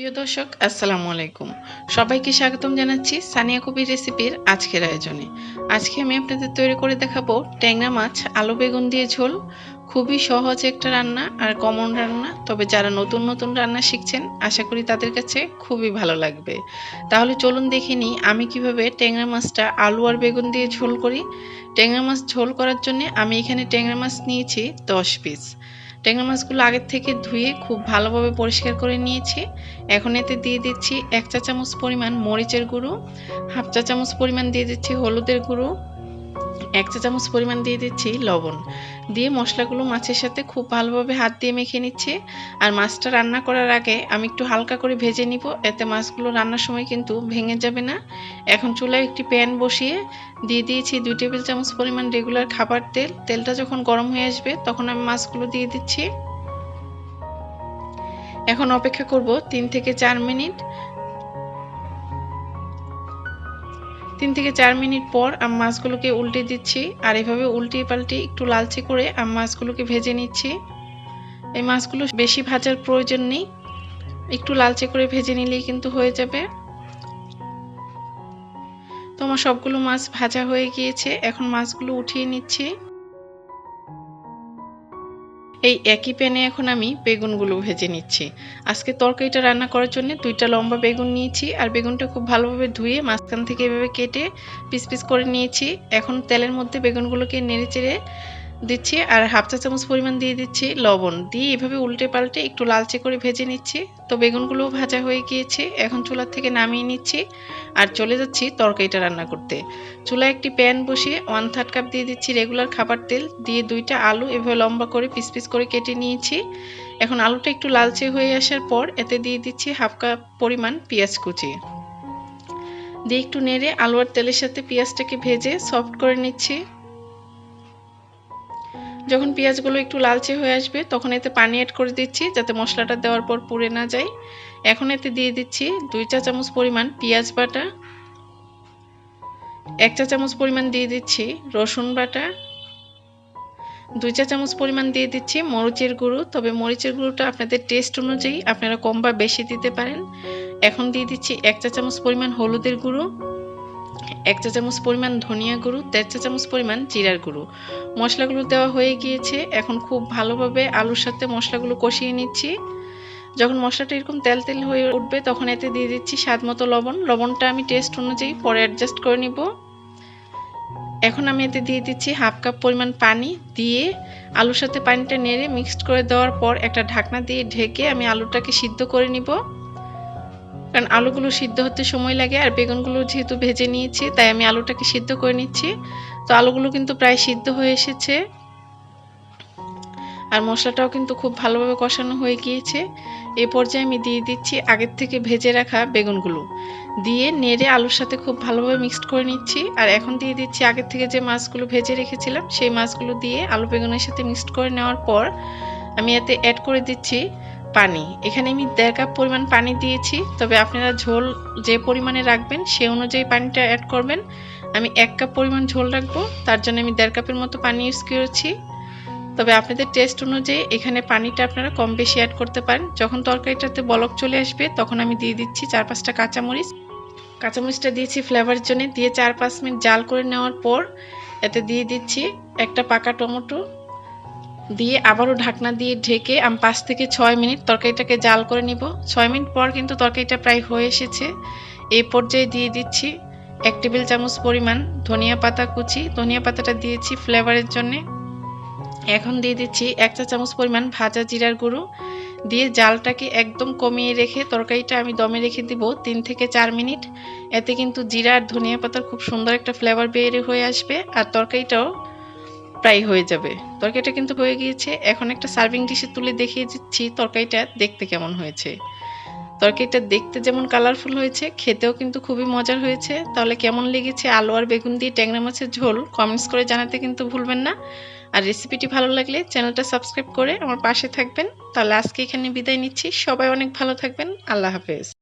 প্রিয় দর্শক, আসসালামু আলাইকুম। সবাইকে স্বাগতম জানাচ্ছি সানিয়া কবির রেসিপির আজকের আয়োজনে। আজকে আমি আপনাদের তৈরি করে দেখাবো ট্যাংরা মাছ, আলু বেগুন দিয়ে ঝোল। খুবই সহজ একটা রান্না আর কমন রান্না, তবে যারা নতুন নতুন রান্না শিখছেন, আশা করি তাদের কাছে খুবই ভালো লাগবে। তাহলে চলুন দেখে নিই আমি কীভাবে ট্যাংরা মাছটা আলু আর বেগুন দিয়ে ঝোল করি। ট্যাংরা মাছ ঝোল করার জন্য আমি এখানে ট্যাংরা মাছ নিয়েছি দশ পিস ট্যাংরা মাছগুলো আগের থেকে ধুয়ে খুব ভালোভাবে পরিষ্কার করে নিয়েছি। এখন এতে দিয়ে দিচ্ছি এক চা চামচ পরিমাণ মরিচের গুঁড়ো, হাফ চা চামচ পরিমাণ দিয়ে দিচ্ছি হলুদের গুঁড়ো এক চা চামচ পরিমাণ দিয়ে দিচ্ছি লবণ। দিয়ে মশলাগুলো মাছের সাথে খুব ভালোভাবে হাত দিয়ে মেখে নিচ্ছি। আর মাছটা রান্না করার আগে আমি একটু হালকা করে ভেজে নিব। এতে মাছগুলো রান্নার সময় কিন্তু ভেঙে যাবে না। এখন চুলায় একটি প্যান বসিয়ে দিয়ে দিয়েছি দুই টেবিল চামচ পরিমাণ রেগুলার খাবার তেল। তেলটা যখন গরম হয়ে আসবে তখন আমি মাছগুলো দিয়ে দিচ্ছি। এখন অপেক্ষা করব তিন থেকে চার মিনিট। তিন থেকে চার মিনিট পর আমি মাছগুলোকে উল্টে দিচ্ছি, আর এভাবে উল্টে পাল্টে একটু লালচে করে আমি মাছগুলোকে ভেজে নিচ্ছি। এই মাছগুলো বেশি ভাজার প্রয়োজন নেই, একটু লালচে করে ভেজে নিলেই কিন্তু হয়ে যাবে। তো আমার সবগুলো মাছ ভাজা হয়ে গিয়েছে, এখন মাছগুলো উঠিয়ে নিচ্ছি। এই একই প্যানে এখন আমি বেগুনগুলো ভেজে নিচ্ছি। আজকে তরকারিটা রান্না করার জন্য দুইটা লম্বা বেগুন নিয়েছি আর বেগুনটা খুব ভালোভাবে ধুয়ে মাঝখান থেকে এভাবে কেটে পিস পিস করে নিয়েছি। এখন তেলের মধ্যে বেগুনগুলোকে নেড়ে চেড়ে দিচ্ছি আর হাফ চা চামচ পরিমাণ দিয়ে দিচ্ছি লবণ। দিয়ে এভাবে উল্টে পাল্টে একটু লালচে করে ভেজে নিচ্ছি। তো বেগুনগুলো ভাজা হয়ে গিয়েছে। এখন চুলার থেকে নামিয়ে নিচ্ছি আর চলে যাচ্ছি তরকারিটা রান্না করতে। চুলায় একটি প্যান বসিয়ে ওয়ান থার্ড কাপ দিয়ে দিচ্ছি রেগুলার খাবার তেল। দিয়ে দুইটা আলু এভাবে লম্বা করে পিস পিস করে কেটে নিয়েছি। এখন আলুটা একটু লালচে হয়ে আসার পর এতে দিয়ে দিচ্ছি হাফ কাপ পরিমাণ পেঁয়াজ কুচি। দিয়ে একটু নেড়ে আলু আর তেলের সাথে পেঁয়াজটাকে ভেজে সফট করে নিচ্ছি। যখন পেঁয়াজগুলো একটু লালচে হয়ে আসবে, তখন এতে পানি অ্যাড করে দিচ্ছি যাতে মশলাটা দেওয়ার পর পুড়ে না যায়। এখন এতে দিয়ে দিচ্ছি দুই চা চামচ পরিমাণ পেঁয়াজ বাটা, এক চা চামচ পরিমাণ দিয়ে দিচ্ছি রসুন বাটা, দুই চা চামচ পরিমাণ দিয়ে দিচ্ছি মরিচের গুঁড়ো। তবে মরিচের গুঁড়োটা আপনাদের টেস্ট অনুযায়ী আপনারা কম বা বেশি দিতে পারেন। এখন দিয়ে দিচ্ছি এক চা চামচ পরিমাণ হলুদের গুঁড়ো এক চা চামচ পরিমাণ ধনিয়া গুঁড়ো, দেড় চা চামচ পরিমাণ জিরার গুঁড়ো। মশলাগুলো দেওয়া হয়ে গিয়েছে, এখন খুব ভালোভাবে আলুর সাথে মশলাগুলো কষিয়ে নিচ্ছি। যখন মশলাটা এরকম তেল তেল হয়ে উঠবে, তখন এতে দিয়ে দিচ্ছি স্বাদ মতো লবণ। লবণটা আমি টেস্ট অনুযায়ী পরে অ্যাডজাস্ট করে নিব। এখন আমি এতে দিয়ে দিচ্ছি হাফ কাপ পরিমাণ পানি দিয়ে আলুর সাথে পানিটা নেড়ে মিক্সড করে দেওয়ার পর একটা ঢাকনা দিয়ে ঢেকে আমি আলুটাকে সিদ্ধ করে নিব। কারণ আলুগুলো সিদ্ধ হতে সময় লাগে আর বেগুনগুলো যেহেতু ভেজে নিয়েছি, তাই আমি আলুটাকে সিদ্ধ করে নিচ্ছি। তো আলুগুলো কিন্তু প্রায় সিদ্ধ হয়ে এসেছে। আর মশলাটাও কিন্তু খুব ভালোভাবে কষানো হয়ে গিয়েছে। এ পর্যায়ে আমি দিয়ে দিচ্ছি আগের থেকে ভেজে রাখা বেগুনগুলো। দিয়ে নেড়ে আলুর সাথে খুব ভালোভাবে মিক্সড করে নিচ্ছি। আর এখন দিয়ে দিচ্ছি আগের থেকে যে মাছগুলো ভেজে রেখেছিলাম, সেই মাছগুলো দিয়ে আলু বেগুনের সাথে মিক্সড করে নেওয়ার পর আমি এতে অ্যাড করে দিচ্ছি পানি। এখানে আমি দেড় কাপ পরিমাণ পানি দিয়েছি, তবে আপনারা ঝোল যে পরিমাণে রাখবেন সে অনুযায়ী পানিটা অ্যাড করবেন। আমি এক কাপ পরিমাণ ঝোল রাখব, তার জন্য আমি দেড় কাপের মতো পানি ইউজ করেছি। তবে আপনাদের টেস্ট অনুযায়ী এখানে পানিটা আপনারা কম বেশি অ্যাড করতে পারেন। যখন তরকারিটাতে বলক চলে আসবে, তখন আমি দিয়ে দিচ্ছি চার পাঁচটা কাঁচামরিচ। কাঁচামরিচটা দিয়েছি ফ্লেভারের জন্য, দিয়ে চার পাঁচ মিনিট জাল করে নেওয়ার পর এতে দিয়ে দিচ্ছি একটা পাকা টমেটো দিয়ে আবারও ঢাকনা দিয়ে ঢেকে আমি পাঁচ থেকে ছয় মিনিট তরকারিটাকে জাল করে নিব। ছয় মিনিট পর কিন্তু তরকারিটা প্রায় হয়ে এসেছে। এই পর্যায়ে দিয়ে দিচ্ছি এক টেবিল চামচ পরিমাণ ধনিয়া পাতা কুচি। ধনিয়া পাতাটা দিয়েছি ফ্লেভারের জন্যে। এখন দিয়ে দিচ্ছি এক চা চামচ পরিমাণ ভাজা জিরার গুঁড়ো। দিয়ে জালটাকে একদম কমিয়ে রেখে তরকারিটা আমি দমে রেখে দিব তিন থেকে চার মিনিট। এতে কিন্তু জিরা আর ধনিয়া পাতার খুব সুন্দর একটা ফ্লেভার বের হয়ে আসবে। আর তরকারিটাও প্রায় হয়ে যাবে। তরকারিটা কিন্তু হয়ে গিয়েছে। এখন একটা সার্ভিং ডিশে তুলে দেখিয়ে দিচ্ছি তরকারিটা দেখতে কেমন হয়েছে। তরকারিটা দেখতে যেমন কালারফুল হয়েছে, খেতেও কিন্তু খুবই মজার হয়েছে। তাহলে কেমন লেগেছে? আলু আর বেগুন দিয়ে ট্যাংরা মাছের ঝোল? কমেন্টস করে জানাতে কিন্তু ভুলবেন না। আর রেসিপিটি ভালো লাগলে চ্যানেলটা সাবস্ক্রাইব করে আমার পাশে থাকবেন। তাহলে আজকে এখানে বিদায় নিচ্ছি। সবাই অনেক ভালো থাকবেন। আল্লাহ হাফেজ।